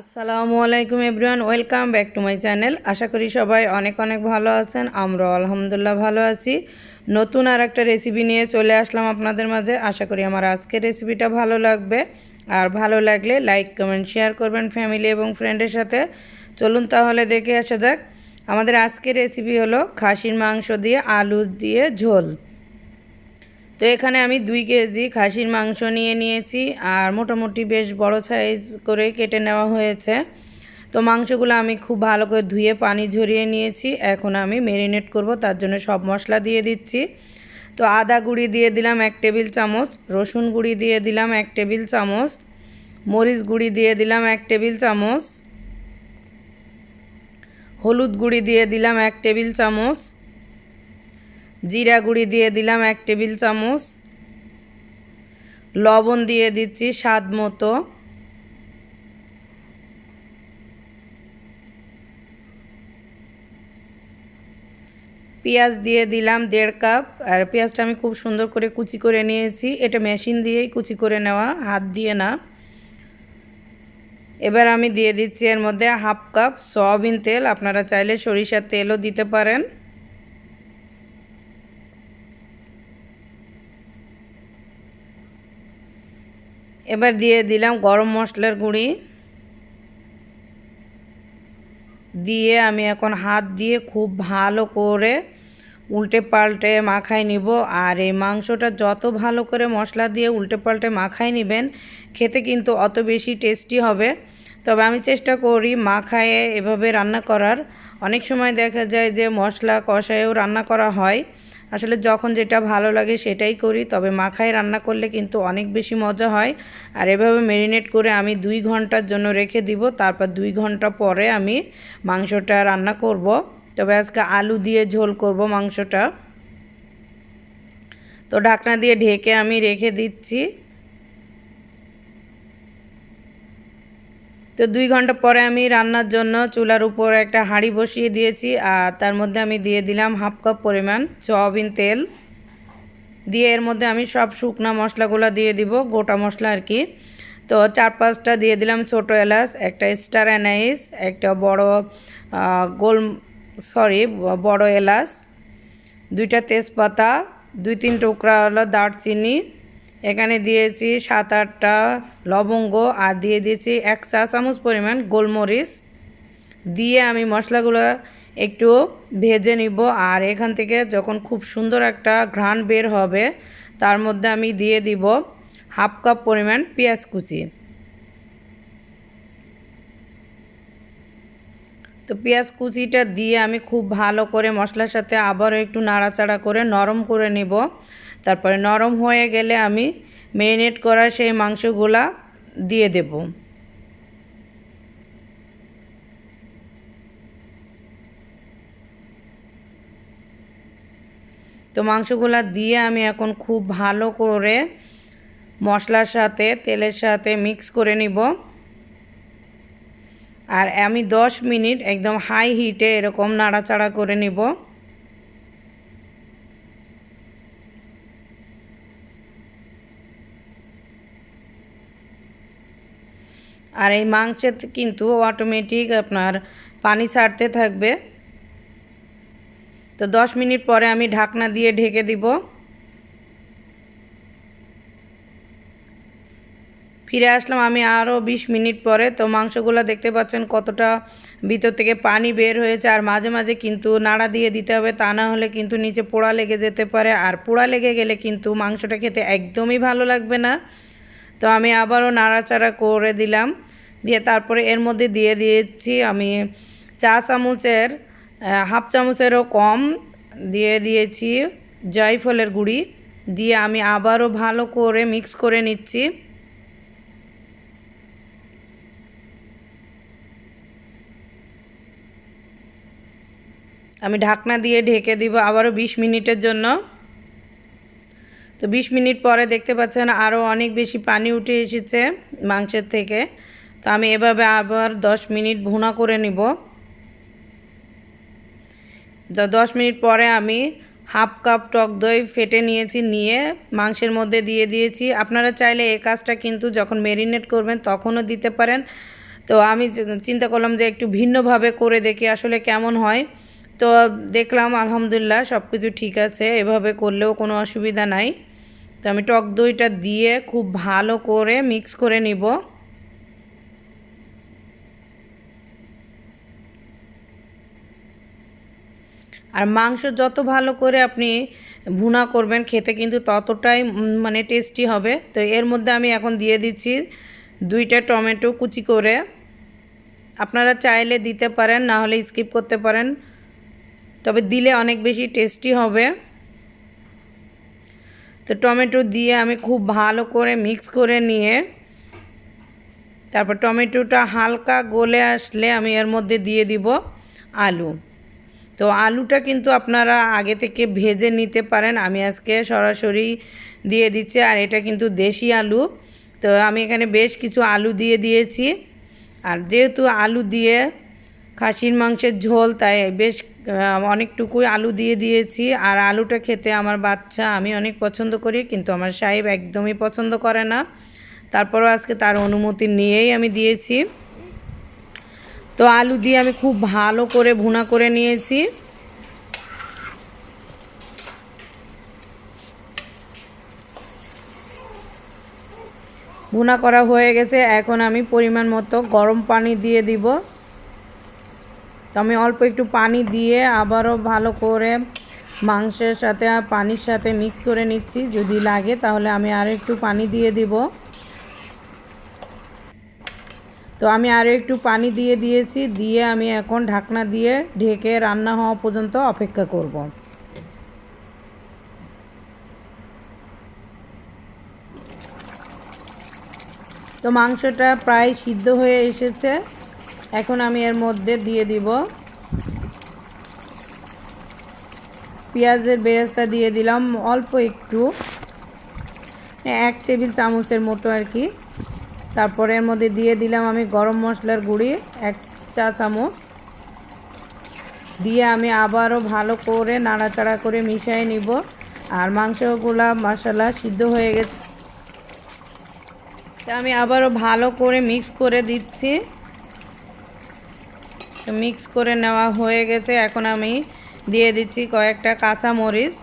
আসসালামু আলাইকুম everyone, welcome back to my channel. আশা করি সবাই অনেক অনেক ভালো আছেন আমরা আলহামদুলিল্লাহ ভালো আছি। নতুন আর একটা রেসিপি নিয়ে চলে আসলাম আপনাদের মাঝে। আশা করি আমার আজকের রেসিপিটা ভালো লাগবে। আর ভালো লাগলে লাইক কমেন্ট শেয়ার করবেন ফ্যামিলি এবং ফ্রেন্ডের সাথে। চলুন তাহলে দেখে আসা যাক। আমাদের আজকের রেসিপি হলো খাসির মাংস দিয়ে আলু দিয়ে ঝোল। তো এখানে আমি দুই কেজি খাসির মাংস নিয়ে নিয়েছি আর মোটামুটি বেশ বড় সাইজ করে কেটে নেওয়া হয়েছে। তো মাংসগুলো আমি খুব ভালো করে ধুয়ে পানি ঝরিয়ে নিয়েছি। এখন আমি মেরিনেট করব, তার জন্য সব মশলা দিয়ে দিচ্ছি। তো আদা গুঁড়ি দিয়ে দিলাম এক টেবিল চামচ, রসুন গুঁড়ি দিয়ে দিলাম এক টেবিল চামচ, মরিচ গুঁড়ি দিয়ে দিলাম এক টেবিল চামচ, হলুদ গুঁড়ি দিয়ে দিলাম এক টেবিল চামচ জিরা গুঁড়ি দিয়ে দিলাম এক টেবিল চামচ। লবণ দিয়ে দিচ্ছি স্বাদ মতো। পেঁয়াজ দিয়ে দিলাম দেড় কাপ। আর পেঁয়াজটা আমি খুব সুন্দর করে কুচি করে নিয়েছি। এটা মেশিন দিয়েই কুচি করে নেওয়া, হাত দিয়ে না। এবার আমি দিয়ে দিচ্ছি এর মধ্যে হাফ কাপ সয়াবিন তেল। আপনারা চাইলে সরিষার তেলও দিতে পারেন। এবার দিয়ে দিলাম গরম মশলার গুঁড়ি। দিয়ে আমি এখন হাত দিয়ে খুব ভালো করে উল্টে পাল্টে মাখাই নিব। আর এই মাংসটা যত ভালো করে মশলা দিয়ে উল্টে পাল্টে মাখাই নেবেন, খেতে কিন্তু অত বেশি টেস্টি হবে। তবে আমি চেষ্টা করি মাখায়ে এভাবে রান্না করার। অনেক সময় দেখা যায় যে মশলা কষায়েও রান্না করা হয়। আসলে যখন যেটা ভালো লাগে সেটাই করি, তবে মাখায় রান্না করলে কিন্তু অনেক বেশি মজা হয়। আর এভাবে ম্যারিনেট করে আমি দুই ঘণ্টার জন্য রেখে দিব, তারপর দুই ঘণ্টা পরে আমি মাংসটা রান্না করব। তবে আজকে আলু দিয়ে ঝোল করব মাংসটা। তো ঢাকনা দিয়ে ঢেকে আমি রেখে দিচ্ছি। তো দুই ঘণ্টা পরে আমি রান্নার জন্য চুলার উপর একটা হাঁড়ি বসিয়ে দিয়েছি, আর তার মধ্যে আমি দিয়ে দিলাম হাফ কাপ পরিমাণ সয়াবিন তেল। দিয়ে এর মধ্যে আমি সব শুকনা মশলাগুলো দিয়ে দিব, গোটা মশলা আর কি। তো চার পাঁচটা দিয়ে দিলাম ছোটো এলাচ, একটা স্টার অ্যানাইস, একটা বড় গোল, সরি, বড় এলাচ, দুইটা তেজপাতা, দুই তিন টুকরা হলো দারচিনি এখানে দিয়েছি সাত, আটটা লবঙ্গ আর দিয়ে দিয়েছি এক চা চামচ পরিমাণ গোলমরিচ। দিয়ে আমি মশলাগুলো একটু ভেজে নিব আর এখান থেকে যখন খুব সুন্দর একটা ঘ্রাণ বের হবে, তার মধ্যে আমি দিয়ে দিব হাফ কাপ পরিমাণ পেঁয়াজ কুচি। তো পেঁয়াজ কুচিটা দিয়ে আমি খুব ভালো করে মশলার সাথে আবারও একটু নাড়াচাড়া করে নরম করে নেব। তারপরে নরম হয়ে গেলে আমি ম্যারিনেট করা সেই মাংসগুলা দিয়ে দেব। তো মাংসগুলা দিয়ে আমি এখন খুব ভালো করে মশলার সাথে, তেলের সাথে মিক্স করে নিব। আর আমি দশ মিনিট একদম হাই হিটে এরকম নাড়াচাড়া করে নিব। আর এই মাংসের কিন্তু অটোমেটিক আপনার পানি ছাড়তে থাকবে। তো দশ মিনিট পরে আমি ঢাকনা দিয়ে ঢেকে দিব। ফিরে আসলাম আমি আরও বিশ মিনিট পরে। তো মাংসগুলো দেখতে পাচ্ছেন কতটা ভিতর থেকে পানি বের হয়েছে। আর মাঝে মাঝে কিন্তু নাড়া দিয়ে দিতে হবে, তা না হলে কিন্তু নিচে পোড়া লেগে যেতে পারে। আর পোড়া লেগে গেলে কিন্তু মাংসটা খেতে একদমই ভালো লাগবে না। তো আমি আবারও নাড়াচাড়া করে দিলাম। দিয়ে তারপরে এর মধ্যে দিয়ে দিয়েছি আমি চা চামচের হাফ চামচেরও কম দিয়ে দিয়েছি জয়ফলের গুঁড়ি। দিয়ে আমি আবারও ভালো করে মিক্স করে নিচ্ছি। আমি ঢাকনা দিয়ে ঢেকে দিব আবারও বিশ মিনিটের জন্য। তো বিশ মিনিট পরে দেখতে পাচ্ছেন আরও অনেক বেশি পানি উঠে এসেছে মাংসের থেকে। তো আমি এভাবে আবার দশ মিনিট ভুনা করে নিব। তো দশ মিনিট পরে আমি হাফ কাপ টক দই ফেটে নিয়েছি, নিয়ে মাংসের মধ্যে দিয়ে দিয়েছি। আপনারা চাইলে এই কাজটা কিন্তু যখন মেরিনেট করবেন তখনও দিতে পারেন। তো আমি চিন্তা করলাম যে একটু ভিন্নভাবে করে দেখি আসলে কেমন হয়। তো দেখলাম আলহামদুলিল্লাহ সব কিছু ঠিক আছে, এভাবে করলেও কোনো অসুবিধা নাই। তো আমি টক দইটা দিয়ে খুব ভালো করে মিক্স করে নিব। আর মাংস যত ভালো করে আপনি ভুনা করবেন খেতে কিন্তু ততটাই মানে টেস্টি হবে। তো এর মধ্যে আমি এখন দিয়ে দিচ্ছি দুইটা টমেটো কুচি করে। আপনারা চাইলে দিতে পারেন, না হলে স্কিপ করতে পারেন। তবে দিলে অনেক বেশি টেস্টি হবে। তো টমেটো দিয়ে আমি খুব ভালো করে মিক্স করে নিয়ে, তারপর টমেটোটা হালকা গলে আসলে আমি এর মধ্যে দিয়ে দিব আলু। তো আলুটা কিন্তু আপনারা আগে থেকে ভেজে নিতে পারেন, আমি আজকে সরাসরি দিয়ে দিচ্ছি, আর এটা কিন্তু দেশি আলু। তো আমি এখানে বেশ কিছু আলু দিয়ে দিয়েছি, আর যেহেতু আলু দিয়ে খাসির মাংসের ঝোল, তাই বেশ অনেকটুকুই আলু দিয়ে দিয়েছি। আর আলুটা খেতে আমার বাচ্চা, আমি অনেক পছন্দ করি, কিন্তু আমার সাহেব একদমই পছন্দ করে না। তারপরও আজকে তার অনুমতি নিয়েই আমি দিয়েছি। তো আলু দিয়ে আমি খুব ভালো করে ভুনা করে নিয়েছি। ভুনা করা হয়ে গেছে, এখন আমি পরিমাণ মতো গরম পানি দিয়ে দিব। তো আমি অল্প একটু পানি দিয়ে আবারও ভালো করে মাংসের সাথে আর পানির সাথে মিক্স করে নিচ্ছি। যদি লাগে তাহলে আমি আরও একটু পানি দিয়ে দিব। তো আমি আরও একটু পানি দিয়ে দিয়েছি। দিয়ে আমি এখন ঢাকনা দিয়ে ঢেকে রান্না হওয়া পর্যন্ত অপেক্ষা করব। তো মাংসটা প্রায় সিদ্ধ হয়ে এসেছে। এখন আমি এর মধ্যে দিয়ে দিব পেঁয়াজের বেরেস্তা দিয়ে দিলাম অল্প একটু। এক টেবিল চামচের মতো আর কি। তারপরে এর মধ্যে দিয়ে দিলাম আমি গরম মশলার গুঁড়ি, এক চা চামচ। দিয়ে আমি আবারও ভালো করে নাড়াচাড়া করে মিশিয়ে নিব। আর মাংসগুলা মশলা সিদ্ধ হয়ে গেছে। তা আমি আবারও ভালো করে মিক্স করে দিচ্ছি। মিক্স করে নেওয়া হয়ে গেছে। এখন আমি দিয়ে দিচ্ছি কয়েকটা কাঁচা মরিচ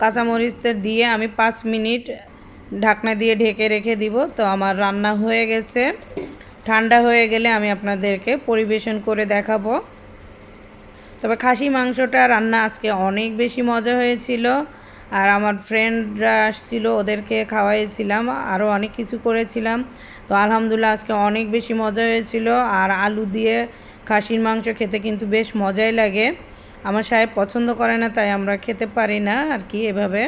কাঁচামরিচটা দিয়ে আমি পাঁচ মিনিট ঢাকনা দিয়ে ঢেকে রেখে দিব। তো আমার রান্না হয়ে গেছে। ঠান্ডা হয়ে গেলে আমি আপনাদেরকে পরিবেশন করে দেখাবো। তবে খাসি মাংসটা রান্না আজকে অনেক বেশি মজা হয়েছিল। আর আমার ফ্রেন্ডরা আসছিল, ওদেরকে খাওয়াইছিলাম। আরও অনেক কিছু করেছিলাম। তো আলহামদুলিল্লাহ আজকে অনেক বেশি মজা হয়েছিল। আর আলু দিয়ে খাসির মাংস খেতে কিন্তু বেশ মজাই লাগে। আমার সাহেব পছন্দ করে না, তাই আমরা খেতে পারি না আর কি এভাবে।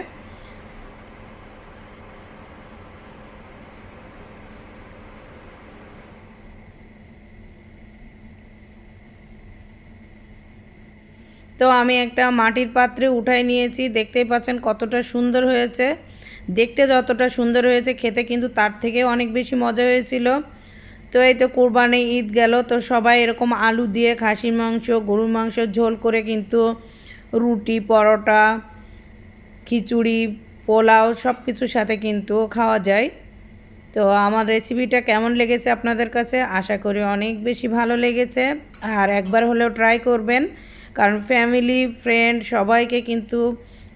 তো আমি একটা মাটির পাত্রে উঠাই নিয়েছি, দেখতেই পাচ্ছেন কতটা সুন্দর হয়েছে। দেখতে যতটা সুন্দর হয়েছে, খেতে কিন্তু তার থেকে অনেক বেশি মজা হয়েছিল। তো এই তো কোরবানি ঈদ গেল, তো সবাই এরকম আলু দিয়ে খাসির মাংস, গরুর মাংস ঝোল করে কিন্তু রুটি, পরোটা, খিচুড়ি, পোলাও সব কিছুর সাথে কিন্তু খাওয়া যায়। তো আমার রেসিপিটা কেমন লেগেছে আপনাদের কাছে? আশা করি অনেক বেশি ভালো লেগেছে। আর একবার হলেও ট্রাই করবেন, কারণ ফ্যামিলি, ফ্রেন্ড সবাইকে কিন্তু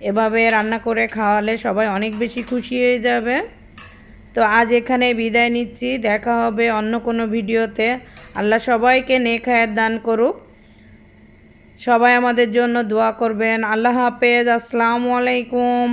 এভাবে রান্না করে খাওয়ালে সবাই অনেক বেশি খুশি হয়ে যাবে। তো আজ এখানে বিদায় নিচ্ছি। দেখা হবে অন্য কোনো ভিডিওতে। আল্লাহ সবাইকে নেখায়ের দান করুক। সবাই আমাদের জন্য দোয়া করবেন। আল্লাহ হাফেজ। আসসালামু আলাইকুম।